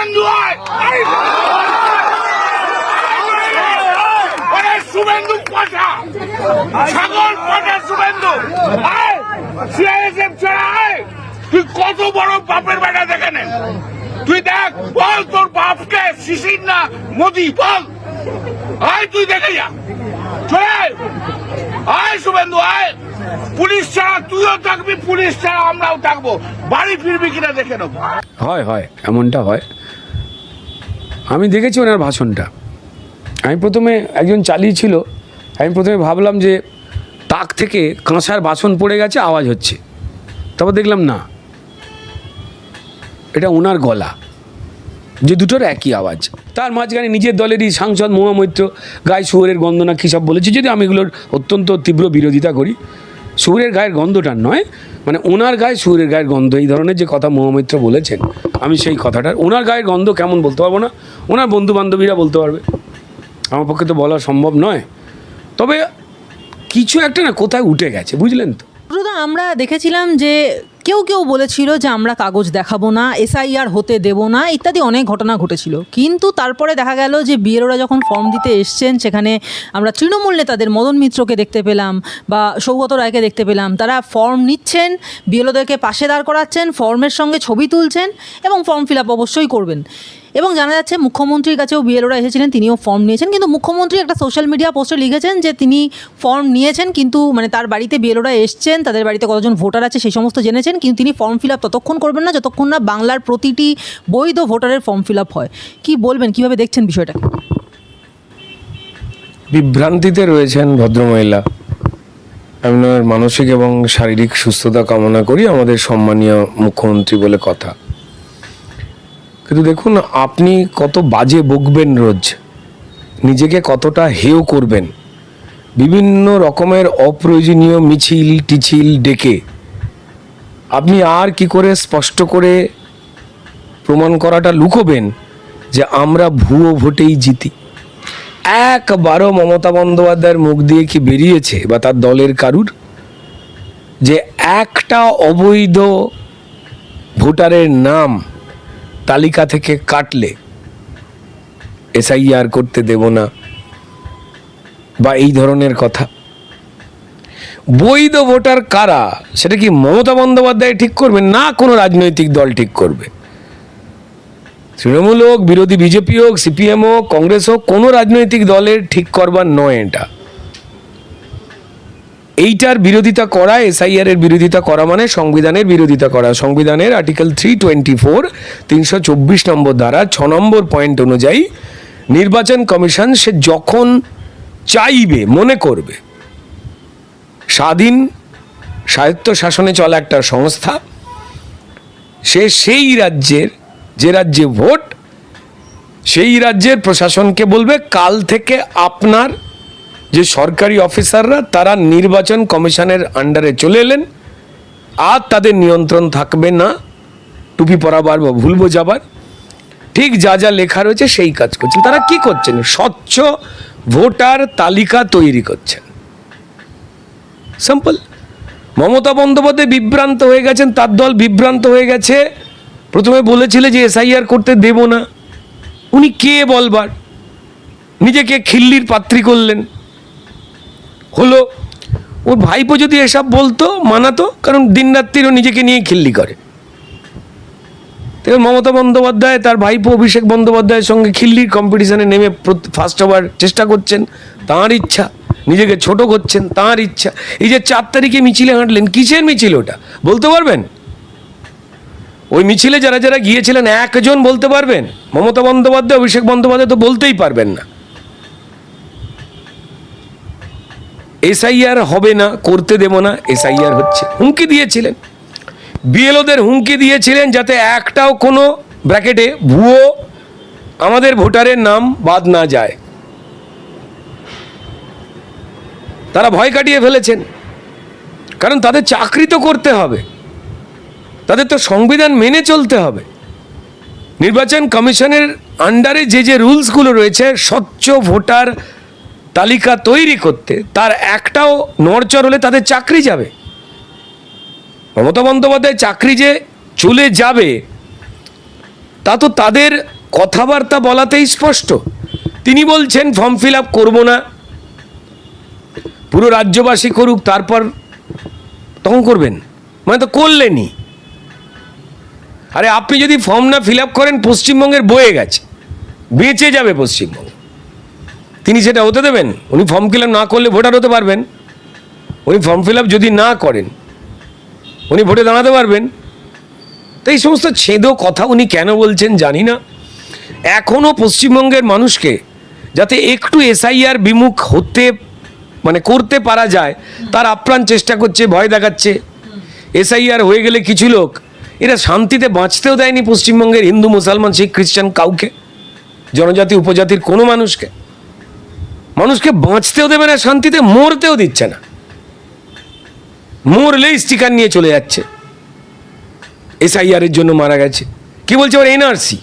শুভেন্দু! শুভেন্দু পাঠা ছাগল পাঠা শুভেন্দু আয় তুই কত বড় বাপের বেটা দেখে নে তুই দেখ বল তোর বাপকে শিশির না মোদি বল আয় তুই দেখে যা। আয় শুভেন্দু আয় পুলিশ ছাড়া তুইও থাকবি পুলিশ ছাড়া আমরাও থাকব বাড়ি ফিরবি কিনা দেখে নেব হয় হয়, এমনটা হয় আমি দেখেছি ওনার ভাষণটা। আমি প্রথমে একজন চালিয়েছিল আমি প্রথমে ভাবলাম যে তাক থেকে কাঁসার বাসন পড়ে গেছে, আওয়াজ হচ্ছে। তারপর দেখলাম না, এটা ওনার গলা, যে দুটোর একই আওয়াজ। তার মাঝখানে নিজের দলেরই সাংসদ মহুয়া মৈত্র গায়ে শুয়োরের গন্ধ না কী সব বলেছে, যদি আমি এগুলোর অত্যন্ত তীব্র বিরোধিতা করি শুয়োরের গায়ের গন্ধটা নয় মানে ওনার গায়ে সুরের গায়ের গন্ধ, এই ধরনের যে কথা মহামিত্র বলেছেন, আমি সেই কথাটার, ওনার গায়ের গন্ধ কেমন বলতে পারব না? ওনার বন্ধু বান্ধবীরা বলতে পারবে। আমার পক্ষে তো বলা সম্ভব নয়। তবে কিছু একটা না কোথায় উঠে গেছে, বুঝলেন তো আমরা দেখেছিলাম যে কেউ কেউ বলেছিল যে আমরা কাগজ দেখাবো না এসআইআর হতে দেব না, ইত্যাদি অনেক ঘটনা ঘটেছিল। কিন্তু তারপরে দেখা গেল যে বিএলওরা যখন ফর্ম দিতে এসছেন, সেখানে আমরা তৃণমূল নেতাদের, মদন মিত্রকে দেখতে পেলাম বা সৌগত রায়কে দেখতে পেলাম, তারা ফর্ম নিচ্ছেন বিএলওদেরকে পাশে দাঁড় করাচ্ছেন ফর্মের সঙ্গে ছবি তুলছেন এবং ফর্ম ফিল আপ অবশ্যই করবেন। এবং জানা যাচ্ছে মুখ্যমন্ত্রীর কাছেও বিএলওরা এসেছিলেন, তিনিও ফর্ম নিয়েছেন, কিন্তু মুখ্যমন্ত্রী একটা সোশ্যাল মিডিয়া পোস্টে লিখেছেন যে তিনি ফর্ম নিয়েছেন, কিন্তু মানে তার বাড়িতে বিএলওরা এসছেন, তাদের বাড়িতে কতজন ভোটার আছে সেই সমস্ত জেনেছেন, কিন্তু তিনি ফর্ম ফিল আপ ততক্ষণ করবেন না, যতক্ষণ না বাংলার প্রতিটি বৈধ ভোটারের ফর্ম ফিল আপ হয়। কি বলবেন, কীভাবে দেখছেন বিষয়টা? বিভ্রান্তিতে রয়েছেন ভদ্রমহিলা। আমি মানসিক এবং শারীরিক সুস্থতা কামনা করি, আমাদের সম্মানীয় মুখ্যমন্ত্রী বলে কথা। কিন্তু দেখুন, আপনি কত বাজে বকবেন রোজ। নিজেকে কতটা হেয় করবেন। বিভিন্ন রকমের অপ্রয়োজনীয় মিছিল, টিছিল ডেকে আপনি আর কি করে স্পষ্ট করে প্রমাণ করাটা লুকোবেন যে আমরা ভুয়ো ভোটেই জিতি? একবারও মমতা বন্দ্যোপাধ্যায়ের মুখ দিয়ে কি বেরিয়েছে বা তার দলের কারুর? যে একটা অবৈধ ভোটারের নাম তালিকা থেকে কাটলে এসআইআর করতে দেব না বা এই ধরনের কথা। বৈধ ভোটার কারা? সেটা কি মমতা বন্দ্যোপাধ্যায় ঠিক করবে না কোনো রাজনৈতিক দল ঠিক করবে? তৃণমূল হোক, বিরোধী বিজেপি হোক, সিপিএম হোক, কংগ্রেস হোক, কোনো রাজনৈতিক দলের ঠিক করবার নয় এটা। এইটার বিরোধিতা করা এসআইআর এর বিরোধিতা করা মানে সংবিধানের বিরোধিতা করা। সংবিধানের আর্টিকেল থ্রি টোয়েন্টি ফোর তিনশো চব্বিশ নম্বর দ্বারা ছ নম্বর পয়েন্ট অনুযায়ী নির্বাচন কমিশন সে যখন চাইবে, মনে করবে, স্বাধীন স্বায়ত্ত শাসনে চলা একটা সংস্থা, সে সেই রাজ্যের, যে রাজ্যে ভোট, সেই রাজ্যের প্রশাসনকে বলবে, কাল থেকে আপনার যে সরকারি অফিসাররা তারা নির্বাচন কমিশনের আন্ডারে চলে এলেন, আর তাদের নিয়ন্ত্রণ থাকবে না, টুপি পরাবার বা ভুল বোঝাবার। ঠিক যা যা লেখা রয়েছে সেই কাজ করছেন। তারা কি করছেন? স্বচ্ছ ভোটার তালিকা তৈরি করছেন। সিম্পল মমতা বন্দ্যোপাধ্যায় বিভ্রান্ত হয়ে গেছেন, তার দল বিভ্রান্ত হয়ে গেছে। প্রথমে বলেছিলে যে এসআইআর করতে দেব না। উনি কে বলবার? নিজেকে খিল্লির পাত্রী করলেন। হলো, ওর ভাইপো যদি এসব বলতো, মানাতো, কারণ দিনরাত্রিরও নিজেকে নিয়ে খিল্লি করে। তো মমতা বন্দ্যোপাধ্যায়, তার ভাইপো অভিষেক বন্দ্যোপাধ্যায়ের সঙ্গে খিল্লির কম্পিটিশনে নেমে ফার্স্ট হওয়ার চেষ্টা করছেন। তাঁর ইচ্ছা, নিজেকে ছোট করছেন, তাঁর ইচ্ছা। এই যে চার তারিখে মিছিলে হাঁটলেন, কিসের মিছিল ওটা? বলতে পারবেন? ওই মিছিলে যারা যারা গিয়েছিলেন, একজন বলতে পারবেন? মমতা বন্দ্যোপাধ্যায়, অভিষেক বন্দ্যোপাধ্যায় তো বলতেই পারবেন না। এসআইআর হবে না, করতে দেব না, এসআইআর হচ্ছে। হুমকি দিয়েছিলেন। বিএলওদের হুমকি দিয়েছিলেন যাতে একটাও কোনো ব্র্যাকেটে ভুয়ো আমাদের ভোটারের নাম বাদ না যায়। তারা ভয় কাটিয়ে ফেলেছেন। কারণ তাদের চাকরি তো করতে হবে। তাদের তো সংবিধান মেনে চলতে হবে। নির্বাচন কমিশনের আন্ডারে যে যে রুলসগুলো রয়েছে, স্বচ্ছ ভোটার তালিকা তৈরি করতে তার একটাও নড়চড় হলে তাদের চাকরি যাবে। মমতা বন্দ্যোপাধ্যায় চাকরি যে চলে যাবে, তা তো তাদের কথাবার্তা বলাতেই স্পষ্ট। তিনি বলছেন, ফর্ম ফিল আপ করব না। পুরো রাজ্যবাসী করুক, তারপর তখন করবেন। মানে তো করলেনই। আরে আপনি যদি ফর্ম না ফিল আপ করেন, পশ্চিমবঙ্গের বয়ে গেছে। বেঁচে যাবে পশ্চিমবঙ্গ। তিনি সেটা হতে দেবেন, উনি ফর্ম ফিল না করলে ভোটার হতে পারবেন। উনি ফর্ম ফিল যদি না করেন, উনি ভোটে দাঁড়াতে পারবেন। তো এই সমস্ত ছেদো কথা উনি কেন বলছেন জানি না। এখনও পশ্চিমবঙ্গের মানুষকে যাতে একটু এসআইআর বিমুখ হতে মানে করতে পারা যায়, তার আপ্রাণ চেষ্টা করছে, ভয় দেখাচ্ছে। এসআইআর হয়ে গেলে কিছু লোক, এরা শান্তিতে বাঁচতেও দেয়নি পশ্চিমবঙ্গের হিন্দু, মুসলমান, শিখ, খ্রিস্টান কাউকে। জনজাতি, উপজাতির কোনো মানুষকে। মানুষকে বাঁচতেও দেবে না, শান্তিতে মরতেও দিচ্ছে না। মরলেই স্টিকার নিয়ে চলে যাচ্ছে। এসআইআর এর জন্য মারা গেছে। কি বলছে ওর এনআরসি?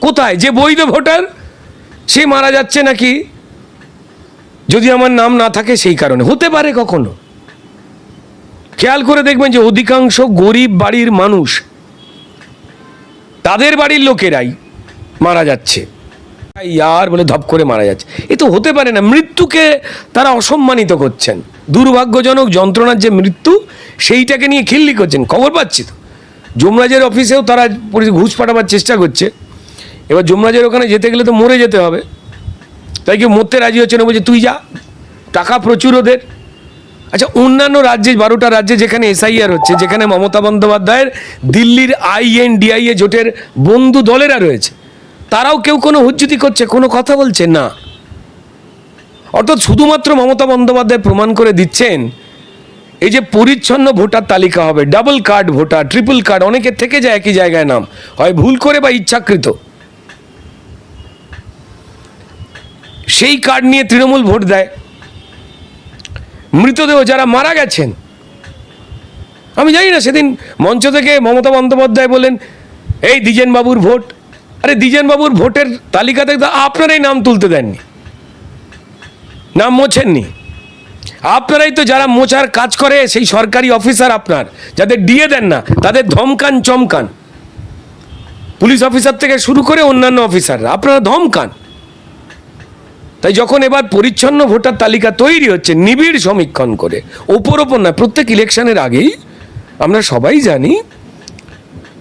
কোথায়? যে বৈধ ভোটার, সে মারা যাচ্ছে নাকি? যদি আমার নাম না থাকে সেই কারণে। হতে পারে কখনো। খেয়াল করে দেখবেন যে অধিকাংশ গরিব বাড়ির মানুষ, তাদের বাড়ির লোকেরাই মারা যাচ্ছে। ইয়ার বলে ধপ করে মারা যাচ্ছে। এ তো হতে পারে না, মৃত্যুকে তারা অসম্মানিত করছেন। দুর্ভাগ্যজনক যন্ত্রণার যে মৃত্যু, সেইটাকে নিয়ে খিল্লি করছেন। খবর পাচ্ছি তো? যমরাজের অফিসেও তারা ঘুষ পাঠাবার চেষ্টা করছে। এবার যমরাজের ওখানে যেতে গেলে তো মরে যেতে হবে। তাই কেউ মরতে রাজি হচ্ছে না, বলছে, তুই যা, টাকা প্রচুর ওদের। আচ্ছা অন্যান্য রাজ্যে, বারোটা রাজ্যে যেখানে এসআইআর হচ্ছে, যেখানে মমতা বন্দ্যোপাধ্যায়ের দিল্লির আইএন ডিআইএ জোটের বন্ধু দলেরা রয়েছে তারাও কেউ কোনো হুজ্জুতি করছে, কোনো কথা বলছে? না। অর্থাৎ শুধুমাত্র মমতা বন্দ্যোপাধ্যায় প্রমাণ করে দিচ্ছেন, এই যে পরিচ্ছন্ন ভোটার তালিকা হবে, double card voter, triple card অনেকের থেকে যায় একই জায়গায় নাম, হয় ভুল করে বা ইচ্ছাকৃত। সেই কার্ড নিয়ে তৃণমূল ভোট দেয়। মৃতদেহ যারা মারা গেছেন, আমি জানি না, সেদিন মঞ্চ থেকে মমতা বন্দ্যোপাধ্যায় বলেন, এই দ্বিজেন বাবুর ভোট। আরে দ্বিজেন বাবুর ভোটের তালিকাতে তো আপনারাই নাম তুলতে দেননি। নাম মোছেননি। আপনারাই তো যারা মোচার কাজ করে, সেই সরকারি অফিসার আপনার, যাদের দিয়ে দেন না, তাদের ধমকান চমকান। পুলিশ অফিসার থেকে শুরু করে অন্যান্য অফিসাররা, আপনারা ধমকান। তাই যখন এবার পরিচ্ছন্ন ভোটার তালিকা তৈরি হচ্ছে, নিবিড় সমীক্ষণ করে, ওপর ওপর না প্রত্যেক ইলেকশনের আগেই আমরা সবাই জানি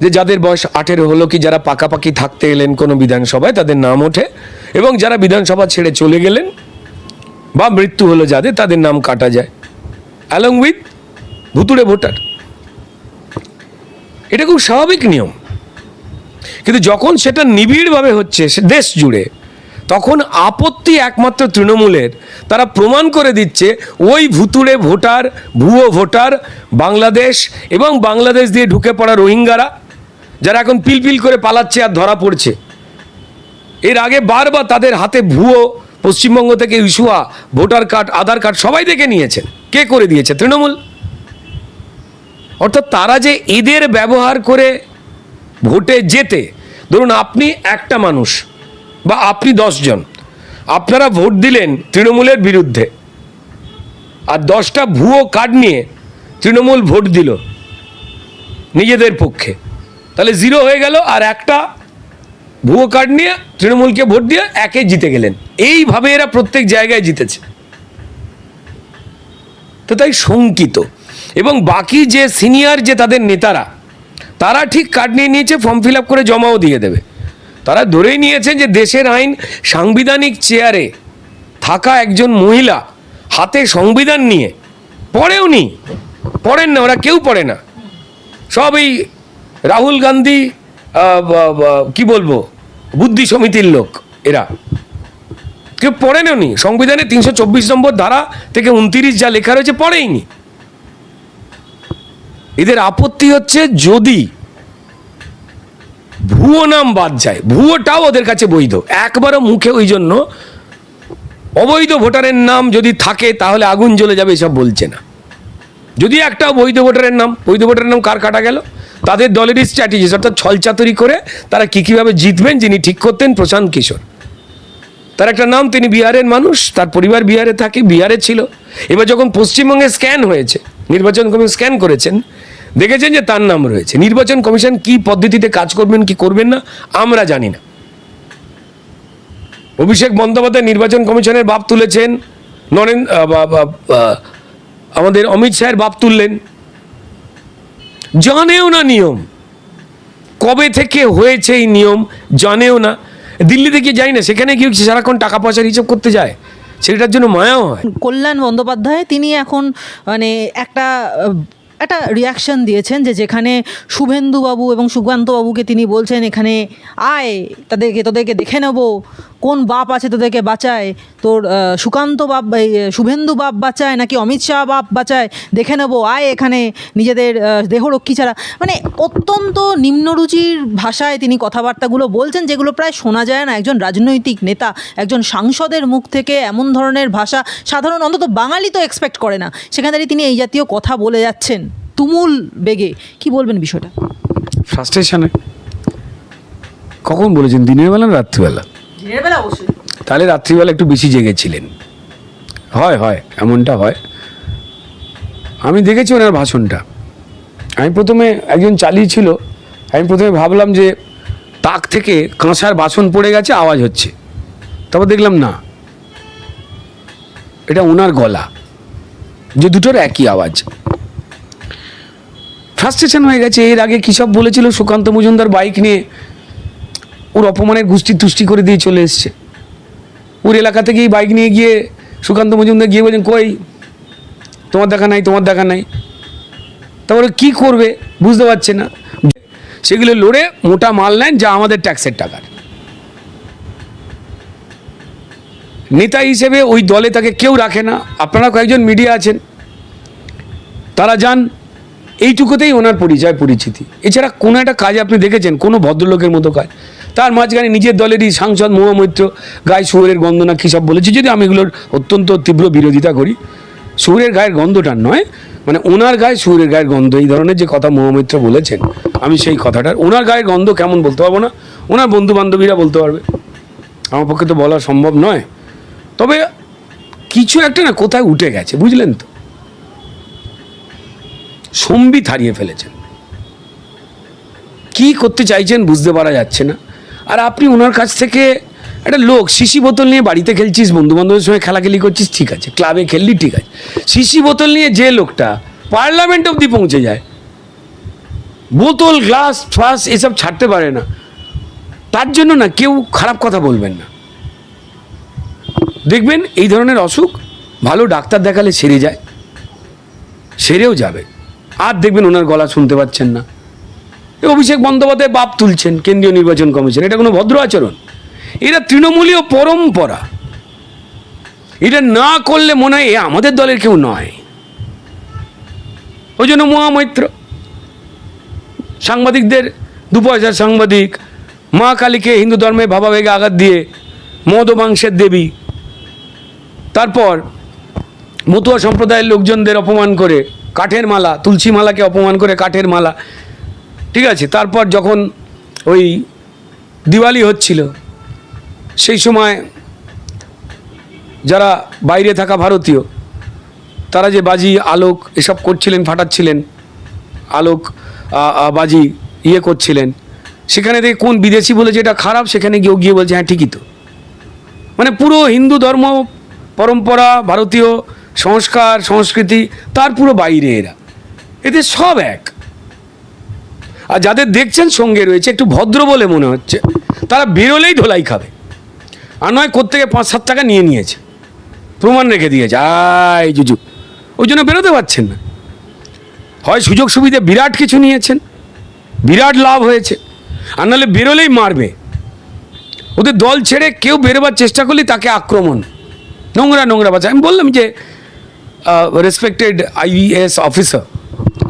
যে যাদের বয়স আঠেরো হলো কি যারা পাকাপাকি থাকতে এলেন কোনো বিধানসভায়, তাদের নাম ওঠে। এবং যারা বিধানসভা ছেড়ে চলে গেলেন বা মৃত্যু হলো যাদের, তাদের নাম কাটা যায়। অ্যালং উইথ ভুতুড়ে ভোটার। এটা খুব স্বাভাবিক নিয়ম। কিন্তু যখন সেটা নিবিড়ভাবে হচ্ছে, সে দেশ জুড়ে, তখন আপত্তি একমাত্র তৃণমূলের। তারা প্রমাণ করে দিচ্ছে, ওই ভুতুড়ে ভোটার, ভুয়ো ভোটার, বাংলাদেশ এবং বাংলাদেশ দিয়ে ঢুকে পড়া রোহিঙ্গারা যারা এখন পিলপিল করে পালাচ্ছে আর ধরা পড়ছে। এর আগে বারবার তাদের হাতে ভুয়ো পশ্চিমবঙ্গ থেকে ইস্যুয়া, ভোটার কার্ড, আধার কার্ড সবাই দেখে নিয়েছেন। কে করে দিয়েছে? তৃণমূল। অর্থাৎ তারা যে এদের ব্যবহার করে ভোটে যেতে ধরুন আপনি একটা মানুষ বা আপনি দশজন আপনারা ভোট দিলেন তৃণমূলের বিরুদ্ধে আর দশটা ভুয়ো কার্ড নিয়ে তৃণমূল ভোট দিল নিজেদের পক্ষে। তাহলে জিরো হয়ে গেল আর একটা ভুয়ো কার্ড নিয়ে তৃণমূলকে ভোট দিয়ে একে জিতে গেলেন। এইভাবে এরা প্রত্যেক জায়গায় জিতেছে। তো তাই শঙ্কিত। এবং বাকি যে সিনিয়র যে তাদের নেতারা, তারা ঠিক কার্ড নিয়ে নিয়েছে ফর্ম ফিল আপ করে জমাও দিয়ে দেবে। তারা ধরেই নিয়েছেন যে দেশের আইন সাংবিধানিক চেয়ারে থাকা একজন মহিলা হাতে সংবিধান নিয়ে, পড়েও নি। পড়েন না, ওরা কেউ পড়ে না। সব এই রাহুল গান্ধী কি বলব, বুদ্ধি সমিতির লোক, এরা। কেউ পড়েনও নি সংবিধানে তিনশো চব্বিশ নম্বর ধারা থেকে উনতিরিশ যা লেখা রয়েছে পড়েইনি। এদের আপত্তি হচ্ছে যদি ভুয়ো নাম বাদ যায়, ভুয়োটাও ওদের কাছে বৈধ। একবারও মুখে ওই জন্য অবৈধ ভোটারের নাম যদি থাকে, তাহলে আগুন জ্বলে যাবে, এসব বলছে না। যদি একটা বৈধ ভোটারের নাম, বৈধ ভোটারের নাম কার কাটা গেল? তাদের দলেরই স্ট্র্যাটেজিস অর্থাৎ ছলচাতুরি করে তারা কী কীভাবে জিতবেন যিনি ঠিক করতেন প্রশান্ত কিশোর। তার একটা নাম, তিনি বিহারের মানুষ, তার পরিবার বিহারে থাকে, বিহারে ছিল। এবার যখন পশ্চিমবঙ্গে স্ক্যান হয়েছে, নির্বাচন কমিশন স্ক্যান করেছেন, দেখেছেন যে তার নাম রয়েছে। নির্বাচন কমিশন কি পদ্ধতিতে কাজ করবেন, কি করবেন না, আমরা জানি না। অভিষেক বন্দ্যোপাধ্যায় নির্বাচন কমিশনের বাপ তুলেছেন নরেন্দ্র আমাদের অমিত শাহের বাপ তুললেন। জানেও না নিয়ম। কবে থেকে হয়েছে এই নিয়ম জানেও না। দিল্লিতে গিয়ে যাই না, সেখানে কি গিয়ে সারাক্ষণ টাকা পয়সার হিসাব করতে যায়? সেটার জন্য মায়াও হয়। কল্যাণ বন্দ্যোপাধ্যায়, তিনি এখন মানে একটা একটা রিয়াকশন দিয়েছেন যে যেখানে শুভেন্দুবাবু এবং সুকান্তবাবুকে তিনি বলছেন, এখানে আয়, তাদেরকে, তোদেরকে দেখে নেব। কোন বাপ আছে তোদেরকে বাঁচায়? তোর সুকান্ত বাপ শুভেন্দু বাপ বাঁচায় নাকি অমিত শাহ বাপ বাঁচায়? দেখে নেব, আয় এখানে নিজেদের দেহরক্ষী ছাড়া। মানে অত্যন্ত নিম্নরুচির ভাষায় তিনি কথাবার্তাগুলো বলছেন, যেগুলো প্রায় শোনা যায় না। একজন রাজনৈতিক নেতা, একজন সাংসদের মুখ থেকে এমন ধরনের ভাষা সাধারণ, অন্তত বাঙালি তো এক্সপেক্ট করে না। সেখানে তিনি এই জাতীয় কথা বলে যাচ্ছেন। তুমুল বেগে। কি বলবেন বিষয়টা? ফ্রাস্ট্রেশনে কখন বলেছেন? দিনের বেলা না রাত্রিবেলা? দিনের বেলা অবশ্যই। তাহলে রাত্রিবেলা একটু বেশি জেগেছিলেন। হয় হয় এমনটা হয়। আমি দেখেছি ওনার ভাষণটা। আমি প্রথমে একজন চালিয়েছিল আমি প্রথমে ভাবলাম যে তাক থেকে কাঁসার বাসন পড়ে গেছে আওয়াজ হচ্ছে। তারপর দেখলাম না। এটা ওনার গলা। যে দুটোর একই আওয়াজ। ফ্রাস্ট্রেশন হয়ে গেছে। এর আগে কী সব বলেছিল? সুকান্ত মজুমদার বাইক নিয়ে ওর অপমানের গুষ্টি তুষ্টি করে দিয়ে চলে এসছে। ওর এলাকা থেকেই বাইক নিয়ে গিয়ে সুকান্ত মজুমদার গিয়ে বলছেন কই, তোমার দেখা নাই, তোমার দেখা নাই। তারপরে কি করবে? বুঝতে পারছে না। সেগুলো লড়ে মোটা মাল নেন যা আমাদের ট্যাক্সের টাকার। নেতা হিসেবে ওই দলে তাকে কেউ রাখে না। আপনারা কয়েকজন মিডিয়া আছেন। তারা যান এইটুকুতেই ওনার পরিচয়, পরিচিতি। এছাড়া কোনো একটা কাজ আপনি দেখেছেন, কোনো ভদ্রলোকের মতো কাজ। তার মাঝখানে নিজের দলেরই সাংসদ মহামৈত্র গায়ে শুয়োরের গন্ধ না কী সব বলেছে, যদি আমি এগুলোর অত্যন্ত তীব্র বিরোধিতা করি। শুয়োরের গায়ের গন্ধটা নয় মানে ওনার গায়ে শুয়োরের গায়ের গন্ধ, এই ধরনের যে কথা মহামৈত্র বলেছেন, আমি সেই কথাটার, ওনার গায়ের গন্ধ কেমন বলতে পারব না, ওনার বন্ধু বান্ধবীরা বলতে পারবে। আমার পক্ষে তো বলা সম্ভব নয়। তবে কিছু একটা না কোথায় উঠে গেছে, বুঝলেন তো? সম্বিত হারিয়ে ফেলেছেন। কি করতে চাইছেন বুঝতে পারা যাচ্ছে না। আর আপনি ওনার কাছ থেকে একটা লোক, শিশি বোতল নিয়ে বাড়িতে খেলছিস বন্ধু বান্ধবের সঙ্গে খেলাখেলি করছিস, ঠিক আছে, ক্লাবে খেললি, ঠিক আছে। শিশি বোতল নিয়ে যে লোকটা পার্লামেন্ট অবধি পৌঁছে যায়, বোতল, গ্লাস, ফ্লাস এসব ছাড়তে পারে না। তার জন্য না কেউ খারাপ কথা বলবেন না। দেখবেন এই ধরনের অসুখ, ভালো ডাক্তার দেখালে সেরে যায়, সেরেও যাবে। আর দেখবেন ওনার গলা শুনতে পাচ্ছেন না। অভিষেক বন্দ্যোপাধ্যায় বাপ তুলছেন, কেন্দ্রীয় নির্বাচন কমিশন, এটা কোনো ভদ্র আচরণ। এরা তৃণমূলীয় পরম্পরা। এটা না করলে মনে হয় এ আমাদের দলের কেউ নয়। ওই জন্য মহামৈত্র। সাংবাদিকদের দু পয়সার সাংবাদিক, মা কালীকে হিন্দু ধর্মে ভাবাবেগে আঘাত দিয়ে মদ মাংসের দেবী। তারপর মতুয়া সম্প্রদায়ের লোকজনদের অপমান করে কাঠের মালা, তুলসী মালাকে অপমান করে কাঠের মালা। ঠিক আছে, তারপর যখন ওই দিওয়ালি হচ্ছিল, সেই সময় যারা বাইরে থাকা ভারতীয়, তারা যে বাজি, আলোক এসব করছিলেন, ফাটাচ্ছিলেন, আলোক বাজি ইয়ে করছিলেন, সেখানে থেকে কোন বিদেশি বলেছে এটা খারাপ, সেখানে গিয়েও গিয়ে বলছে হ্যাঁ ঠিকই তো। মানে পুরো হিন্দু ধর্ম, পরম্পরা, ভারতীয় সংস্কার, সংস্কৃতি, তার পুরো বাইরে এরা। এদের সব এক। আর যাদের দেখছেন সঙ্গে রয়েছে, একটু ভদ্র বলে মনে হচ্ছে, তারা বেরোলেই ধোলাই খাবে। আর নয়, কোত্থেকে পাঁচ, সাত টাকা নিয়ে নিয়েছে। প্রমাণ রেখে দিয়েছে। আয় জুজু। ওই জন্য বেরোতে পারছেন না। হয় সুযোগ সুবিধা বিরাট কিছু নিয়েছেন, বিরাট লাভ হয়েছে। আর নাহলে বেরোলেই মারবে। ওদের দল ছেড়ে কেউ বেরোবার চেষ্টা করলে তাকে আক্রমণ। নোংরা নোংরা বাচ্চা। আমি বললাম যে respected IAS officer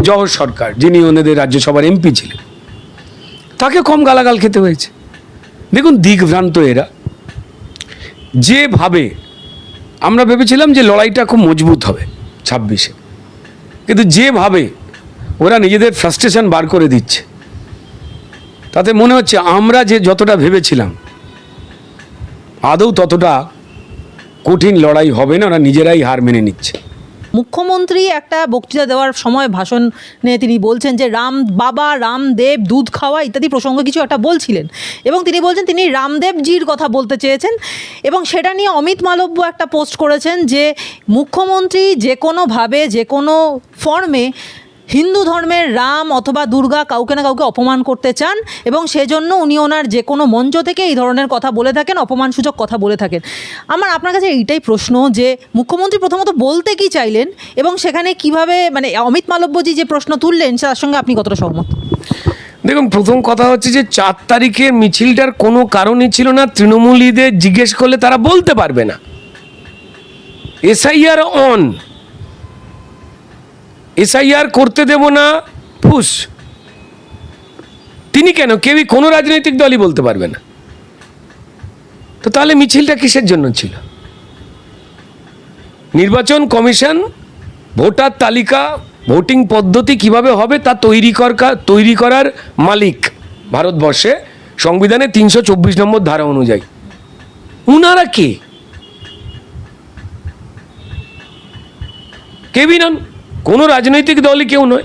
Jawhar Sircar, যিনি ওনাদের রাজ্যসভার এমপি ছিলেন। তাকে কম গালাগাল খেতে হয়েছে। দেখুন দিকভ্রান্ত এরা। যেভাবে আমরা ভেবেছিলাম যে লড়াইটা খুব মজবুত হবে ছাব্বিশে, কিন্তু যেভাবে ওরা নিজেদের ফ্রাস্ট্রেশন বার করে দিচ্ছে, তাতে মনে হচ্ছে আমরা যে যতটা ভেবেছিলাম, আদৌ ততটা কঠিন লড়াই হবে না, ওরা নিজেরাই হার মেনে নিচ্ছে। মুখ্যমন্ত্রী একটা বক্তৃতা দেওয়ার সময় ভাষণে তিনি বলছেন যে, রাম বাবা, রামদেব দুধ খাওয়া ইত্যাদি প্রসঙ্গ কিছু একটা বলছিলেন। এবং তিনি বলছেন তিনি রামদেবজির কথা বলতে চেয়েছেন। এবং সেটা নিয়ে অমিত মালব্য একটা পোস্ট করেছেন যে, মুখ্যমন্ত্রী যে কোনোভাবে যে কোনো ফর্মে হিন্দু ধর্মের রাম অথবা দুর্গা কাউকে না কাউকে অপমান করতে চান এবং সেজন্য উনি ওনার যে কোনো মঞ্চ থেকে এই ধরনের কথা বলে থাকেন, অপমানসূচক কথা বলে থাকেন। আমার, আপনার কাছে এইটাই প্রশ্ন যে মুখ্যমন্ত্রী প্রথমত বলতে কি চাইলেন এবং সেখানে কীভাবে মানে অমিত মালব্যজি যে প্রশ্ন তুললেন তার সঙ্গে আপনি কতটা সহমত? দেখুন, প্রথম কথা হচ্ছে যে চার তারিখের মিছিলটার কোনো কারণই ছিল না। তৃণমূলীদের জিজ্ঞেস করলে তারা বলতে পারবে না। এসআইআর অন এসআইআর করতে দেব না, ফুস। তিনি কেন? কেউই কোনো রাজনৈতিক দলই বলতে পারবে না। তো তাহলে মিছিলটা কিসের জন্য ছিল? নির্বাচন কমিশন, ভোটার তালিকা, ভোটিং পদ্ধতি কীভাবে হবে তা তৈরি করা তৈরি করার মালিক ভারতবর্ষে সংবিধানে তিনশো চব্বিশ নম্বর ধারা অনুযায়ী। উনারা কে? কেউই নন। কোনো রাজনৈতিক দলই কেউ নয়।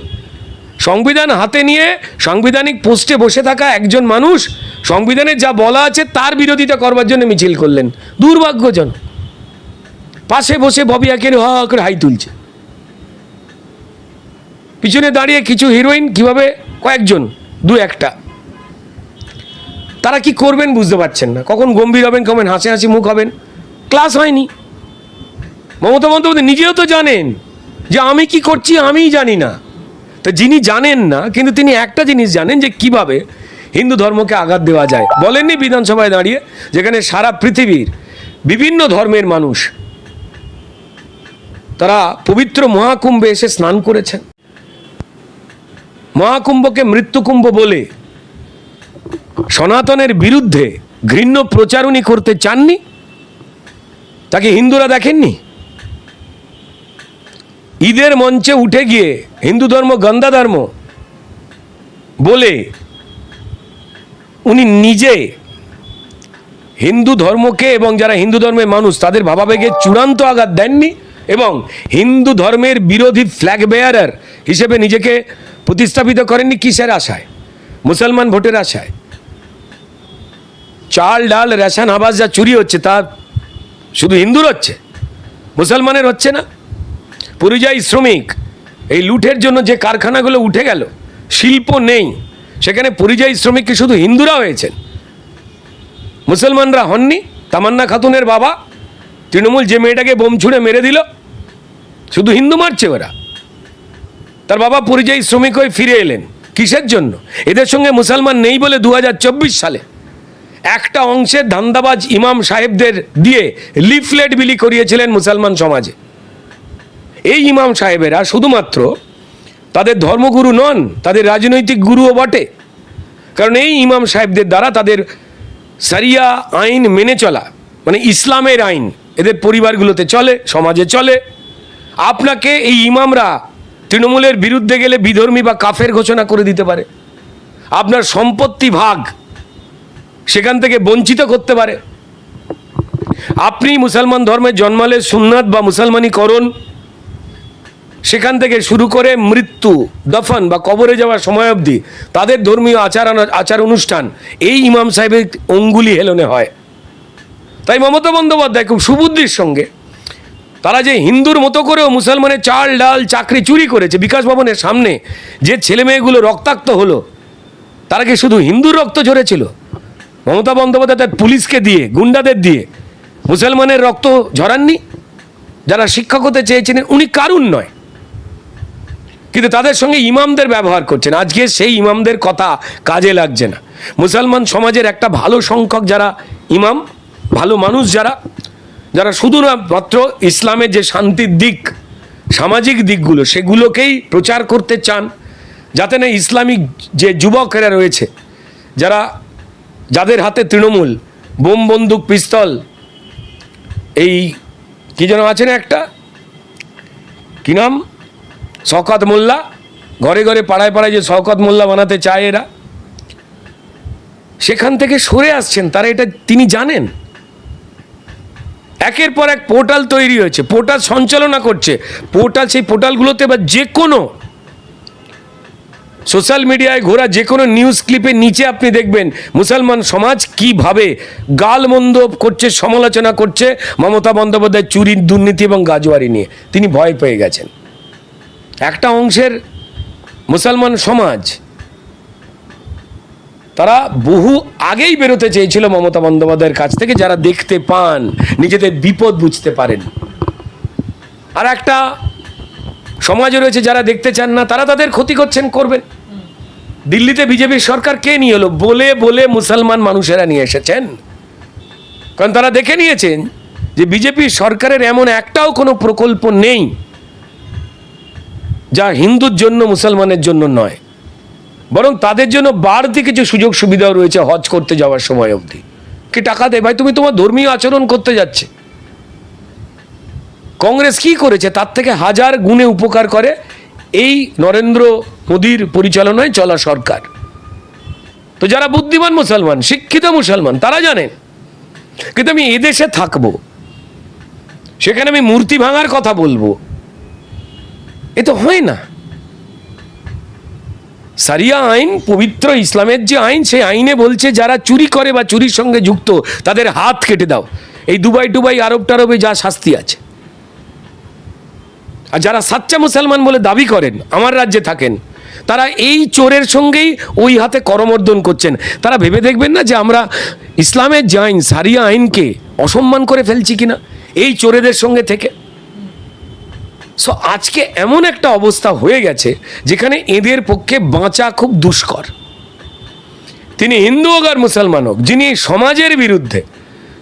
সংবিধান হাতে নিয়ে সাংবিধানিক পোস্টে বসে থাকা একজন মানুষ সংবিধানে যা বলা আছে তার বিরোধিতা করবার জন্য মিছিল করলেন। দুর্ভাগ্যজন। পাশে বসে ববি একের হা করে হাই তুলছে। পিছনে দাঁড়িয়ে কিছু হিরোইন কীভাবে কয়েকজন, দু একটা। তারা কি করবেন বুঝতে পারছেন না। কখন গম্ভীর হবেন, কখন হাসি হাসি মুখ হবেন ক্লাস হয়নি। মমতা বন্দ্যোপাধ্যায় নিজেও তো জানেন যে আমি কি করছি আমিই জানি না। তো যিনি জানেন না, কিন্তু তিনি একটা জিনিস জানেন যে কীভাবে হিন্দু ধর্মকে আঘাত দেওয়া যায়। বলেননি বিধানসভায় দাঁড়িয়ে, যেখানে সারা পৃথিবীর বিভিন্ন ধর্মের মানুষ তারা পবিত্র মহাকুম্ভে এসে স্নান করেছেন। মহাকুম্ভকে মৃত্যুকুম্ভ বলে সনাতনের বিরুদ্ধে ঘৃণ্য প্রচারণী করতে চাননি? তাকে হিন্দুরা দেখেননি? ঈদের মঞ্চে উঠে গিয়ে হিন্দু ধর্ম গন্দা ধর্ম বলে উনি নিজে হিন্দু ধর্মকে এবং যারা হিন্দু ধর্মের মানুষ তাদের ভাবাবেগে চূড়ান্ত আঘাত দেননি এবং হিন্দু ধর্মের বিরোধী ফ্ল্যাগ বেয়ারার হিসেবে নিজেকে প্রতিস্থাপিত করেননি কিসের আশায়? মুসলমান ভোটের আশায়। চাল, ডাল, রেশন, আবাস যা চুরি হচ্ছে তা শুধু হিন্দুর হচ্ছে, মুসলমানের হচ্ছে না। পরিযায়ী শ্রমিক, এই লুটের জন্য যে কারখানাগুলো উঠে গেল, শিল্প নেই। সেখানে পরিযায়ী শ্রমিক কি শুধু হিন্দুরা হয়েছেন? মুসলমানরা হননি? তামান্না খাতুনের বাবা তৃণমূল যে মেয়েটাকে বোম ছুঁড়ে মেরে দিল, শুধু হিন্দু মারছে ওরা। তার বাবা পরিযায়ী শ্রমিক হয়ে ফিরে এলেন। কিসের জন্য? এদের সঙ্গে মুসলমান নেই বলে দু হাজার চব্বিশ সালে একটা অংশের ধান্দাবাজ ইমাম সাহেবদের দিয়ে লিফলেট বিলি করিয়েছিলেন মুসলমান সমাজে। এই ইমাম সাহেবেরা শুধুমাত্র তাদের ধর্মগুরু নন, তাদের রাজনৈতিক গুরুও বটে। কারণ এই ইমাম সাহেবদের দ্বারা তাদের সারিয়া আইন মেনে চলা মানে ইসলামের আইন, এদের পরিবারগুলোতে চলে, সমাজে চলে। আপনাকে এই ইমামরা তৃণমূলের বিরুদ্ধে গেলে বিধর্মী বা কাফের ঘোষণা করে দিতে পারে। আপনার সম্পত্তি ভাগ সেখান থেকে বঞ্চিত করতে পারে। আপনি মুসলমান ধর্মে জন্মালে সুন্নাত বা মুসলমানীকরণ সেখান থেকে শুরু করে মৃত্যু, দফন বা কবরে যাওয়ার সময় অবধি তাদের ধর্মীয় আচার আচার অনুষ্ঠান, এই ইমাম সাহেবের অঙ্গুলি হেলনে হয়। তাই মমতা বন্দ্যোপাধ্যায় খুব সুবুদ্ধির সঙ্গে তারা যে হিন্দুর মতো করেও মুসলমানের চাল, ডাল, চাকরি চুরি করেছে, বিকাশ ভবনের সামনে যে ছেলে মেয়েগুলো রক্তাক্ত হলো, তারা কি শুধু হিন্দুর রক্ত ঝরেছিল? মমতা বন্দ্যোপাধ্যায় তার পুলিশকে দিয়ে, গুন্ডাদের দিয়ে মুসলমানের রক্ত ঝরাননি? যারা শিক্ষক হতে চেয়েছিলেন, উনি কারুন নয়। কিন্তু তাদের সঙ্গে ইমামদের ব্যবহার করছেন। আজকে সেই ইমামদের কথা কাজে লাগছে না। মুসলমান সমাজের একটা ভালো সংখ্যক যারা ইমাম, ভালো মানুষ যারা যারা শুধু না মাত্র ইসলামের যে শান্তির দিক, সামাজিক দিকগুলো, সেগুলোকেই প্রচার করতে চান, যাতে না ইসলামিক যে যুবকেরা রয়েছে, যারা যাদের হাতে তৃণমূল, বোম, বন্দুক, পিস্তল, এই কি যেন আছে না একটা? কি নাম? শওকত মোল্লা, ঘরে ঘরে পাড়ায় পাড়ায় যে শওকত মোল্লা বানাতে চায় এরা। সেখান থেকে সরে আসছেন, তারা এটা তিনি জানেন। একের পর এক পোর্টাল তৈরি হয়েছে, পোর্টাল সঞ্চালনা করছে। পোর্টাল, সেই পোর্টালগুলোতে বা যে কোনো সোশ্যাল মিডিয়ায় ঘোরা, যে কোনো নিউজ ক্লিপের নিচে আপনি দেখবেন, মুসলমান সমাজ কীভাবে গালমন্দ করছে, সমালোচনা করছে মমতা বন্দ্যোপাধ্যায় চুরির দুর্নীতি এবং গাজোয়ারি নিয়ে। তিনি ভয় পেয়ে গেছেন। একটা অংশের মুসলমান সমাজ, তারা বহু আগেই বেরোতে চেয়েছিল মমতা বন্দ্যোপাধ্যায়ের কাছ থেকে, যারা দেখতে পান, নিজেদের বিপদ বুঝতে পারেন। আর একটা সমাজে রয়েছে যারা দেখতে চান না, তারা তাদের ক্ষতি করছেন, করবেন। দিল্লিতে বিজেপির সরকার কে নিয়ে এলো? বলে বলে মুসলমান মানুষেরা নিয়ে এসেছেন। কারণ তারা দেখে নিয়েছেন যে বিজেপি সরকারের এমন একটাও কোনো প্রকল্প নেই। যা হিন্দুর জন্য মুসলমানের জন্য নয়, বরং তাদের জন্য বাড়তি কিছু সুযোগ সুবিধাও রয়েছে হজ করতে যাওয়ার সময় অবধি। কি টাকা দেয়? ভাই, তুমি তোমার ধর্মীয় আচরণ করতে যাচ্ছে। কংগ্রেস কি করেছে? তার থেকে হাজার গুণে উপকার করে এই নরেন্দ্র মোদীর পরিচালনায় চলা সরকার। তো যারা বুদ্ধিমান মুসলমান, শিক্ষিত মুসলমান, তারা জানেন কিন্তু আমি এদেশে থাকব, সেখানে আমি মূর্তি ভাঙার কথা বলব। এ তো হয় না। সারিয়া আইন, পবিত্র ইসলামের যে আইন, সেই আইনে বলছে যারা চুরি করে বা চুরির সঙ্গে যুক্ত, তাদের হাত কেটে দাও। এই দুবাই টুবাই আরব টারবে যা শাস্তি আছে। আর যারা সাচ্চা মুসলমান বলে দাবি করেন, আমার রাজ্যে থাকেন, তারা এই চোরের সঙ্গেই ওই হাতে করমর্দন করছেন। তারা ভেবে দেখবেন না যে আমরা ইসলামের যে আইন, সারিয়া আইনকে অসম্মান করে ফেলছি কিনা? এই চোরেদের সঙ্গে থেকে সো আজকে এমন একটা অবস্থা হয়ে গেছে যেখানে এদের পক্ষে বাঁচা খুব দুষ্কর। তিনি হিন্দু হোক আর মুসলমান হোক, যিনি সমাজের বিরুদ্ধে,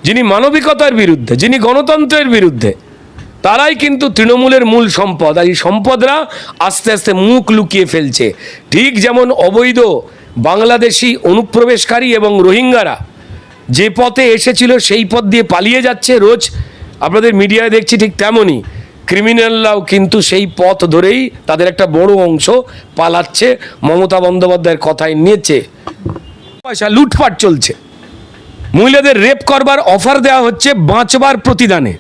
যিনি মানবিকতার বিরুদ্ধে, যিনি গণতন্ত্রের বিরুদ্ধে, তারাই কিন্তু তৃণমূলের মূল সম্পদ। আর এই সম্পদরা আস্তে আস্তে মুখ লুকিয়ে ফেলছে। ঠিক যেমন অবৈধ বাংলাদেশি অনুপ্রবেশকারী এবং রোহিঙ্গারা যে পথে এসেছিল সেই পথ দিয়ে পালিয়ে যাচ্ছে। রোজ আপনাদের মিডিয়ায় দেখছি ঠিক তেমনই। ক্রিমিনালরাও কিন্তু সেই পথ ধরেই তাদের একটা বড় অংশ পালাচ্ছে, মমতা বন্দ্যোপাধ্যায়ের কথায় নিয়েছে। পয়সা লুটপাট চলছে। মহিলাদের রেপ করবার অফার দেওয়া হচ্ছে বাঁচবার প্রতিদানে।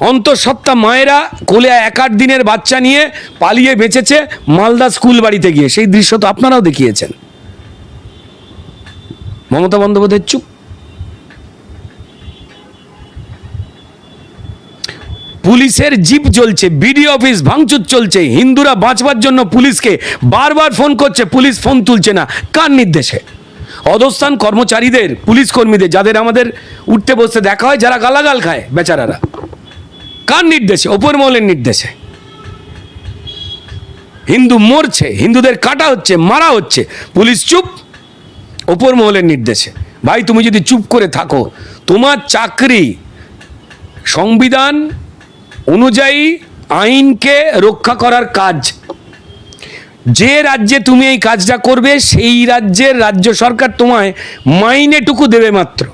অন্তঃসত্ত্বা মায়েরা কোলে এক আট দিনের বাচ্চা নিয়ে পালিয়ে বেঁচেছে মালদা স্কুল বাড়িতে গিয়ে। সেই দৃশ্য তো আপনারাও দেখিয়েছেন। মমতা বন্দ্যোপাধ্যায় চুপ। পুলিশের জিপ জ্বলছে বিডি অফিস ভাঙচুর চলছে। হিন্দুরা বাঁচবার জন্য পুলিশকে বারবার ফোন করছে, পুলিশ ফোন তুলছে না। কার নির্দেশে? অধস্থান কর্মচারীদের, পুলিশ কর্মীদের, যাদের আমাদের উঠতে বসতে দেখা হয়, যারা গালাগাল খায় বেচারারা। কার নির্দেশে? ওপর মহলের নির্দেশে। হিন্দু মরছে, হিন্দুদের কাটা হচ্ছে, মারা হচ্ছে। পুলিশ চুপ, ওপর মহলের নির্দেশে। ভাই, তুমি যদি চুপ করে থাকো, তোমার চাকরি, সংবিধান অনুযায়ী আইনকে রক্ষা করার কাজ। যে রাজ্যে তুমি এই কাজটা করবে, সেই রাজ্যের রাজ্য সরকার তোমায় মাইনেটুকু দেবে মাত্র।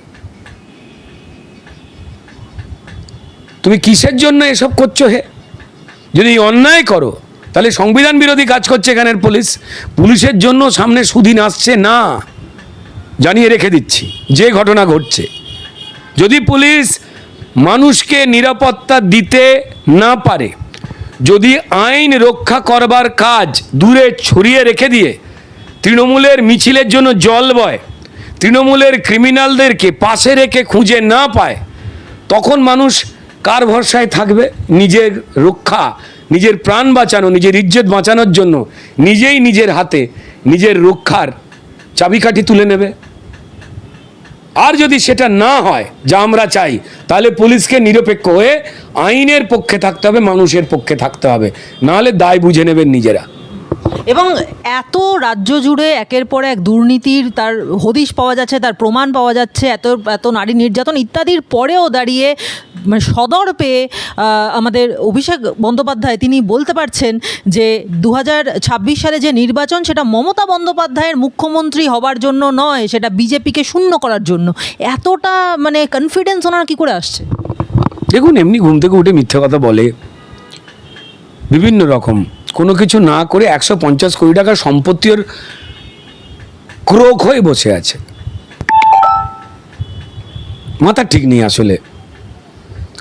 তুমি কিসের জন্য এসব করছ হে? যদি অন্যায় করো, তাহলে সংবিধান বিরোধী কাজ করছে এখানের পুলিশ। পুলিশের জন্য সামনে সুদিন আসছে না, জানিয়ে রেখে দিচ্ছি। যে ঘটনা ঘটছে, যদি পুলিশ মানুষকে নিরাপত্তা দিতে না পারে, যদি আইন রক্ষা করবার কাজ দূরে ছড়িয়ে রেখে দিয়ে তৃণমূলের মিছিলের জন্য জল বয়, তৃণমূলের ক্রিমিনালদেরকে পাশে রেখে খুঁজে না পায়, তখন মানুষ কার ভরসায় থাকবে? নিজের রক্ষা, নিজের প্রাণ বাঁচানো, নিজের ইজ্জত বাঁচানোর জন্য নিজেই নিজের হাতে নিজের রক্ষার চাবিকাঠি তুলে নেবে। আর যদি সেটা না হয়, যা আমরা চাই, তাহলে পুলিশকে নিরপেক্ষ হয়ে আইনের পক্ষে থাকতে হবে, মানুষের পক্ষে থাকতে হবে। নাহলে দায় বুঝে নেবেন নিজেরা। এবং এত রাজ্য জুড়ে একের পর এক দুর্নীতির তার হদিশ পাওয়া যাচ্ছে, তার প্রমাণ পাওয়া যাচ্ছে, এত এত নারী নির্যাতন ইত্যাদির পরেও দাঁড়িয়ে মানে সদর পেয়ে আমাদের অভিষেক বন্দ্যোপাধ্যায় তিনি বলতে পারছেন যে দু হাজার ছাব্বিশ সালে যে নির্বাচন, সেটা মমতা বন্দ্যোপাধ্যায়ের মুখ্যমন্ত্রী হবার জন্য নয়, সেটা বিজেপিকে শূন্য করার জন্য। এতটা মানে কনফিডেন্স ওনার কি করে আসছে? দেখুন, এমনি ঘুম থেকে উঠে মিথ্যে কথা বলে, বিভিন্ন রকম কোনো কিছু না করে একশো পঞ্চাশ কোটি টাকার সম্পত্তির ক্রোক হয়ে বসে আছে। মাথা ঠিক নেই আসলে।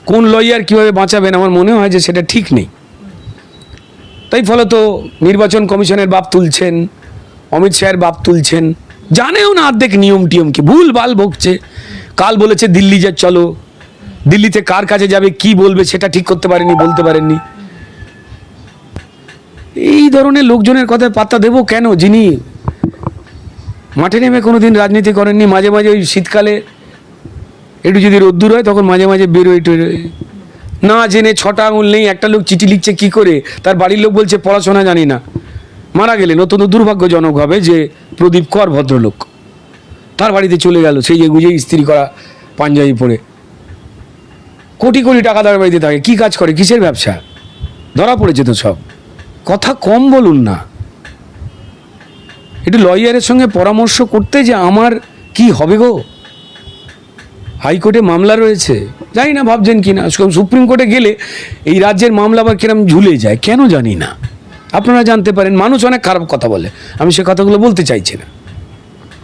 কোন লয়ার কীভাবে বাঁচাবেন আমার মনে হয় যে সেটা ঠিক নেই। তাই ফলত নির্বাচন কমিশনের বাপ তুলছেন, অমিত শাহের বাপ তুলছেন, জানেও না অর্ধেক নিয়ম টিয়ম কি, ভুল ভালো বকছে কাল বলেছে দিল্লি যা চলো, দিল্লিতে কার কাছে যাবে, কি বলবে সেটা ঠিক করতে পারেনি, বলতে পারেননি। এই ধরনের লোকজনের কথায় পাত্তা দেবো কেন? যিনি মাঠে নেমে কোনো দিন রাজনীতি করেননি, মাঝে মাঝে ওই শীতকালে একটু যদি রোদ্দুর হয়, তখন মাঝে মাঝে বেরোয় টেরোয় না জেনে ছটা আঙুল নেই, একটা লোক চিঠি লিখছে কি করে? তার বাড়ির লোক বলছে, পড়াশোনা জানি না। মারা গেলেন। অত্যন্ত দুর্ভাগ্যজনক হবে যে প্রদীপ কর ভদ্রলোক তার বাড়িতে চলে গেল, সেই যে গুজে ইস্ত্রি করা পাঞ্জাবি পরে। কোটি কোটি টাকা তার বাড়িতে থাকে। কি কাজ করে? কিসের ব্যবসা? ধরা পড়েছে তো সব। কথা কম বলুন না। একটু লয়ারের সঙ্গে পরামর্শ করতে যে আমার কি হবে গো? হাইকোর্টে মামলা রয়েছে। জানি না ভাবছেন কি না। সুপ্রিম কোর্টে গেলে এই রাজ্যের মামলা আবার কিরম ঝুলে যায়, কেন জানি না। আপনারা জানতে পারেন, মানুষ অনেক খারাপ কথা বলে। আমি সে কথাগুলো বলতে চাইছি না।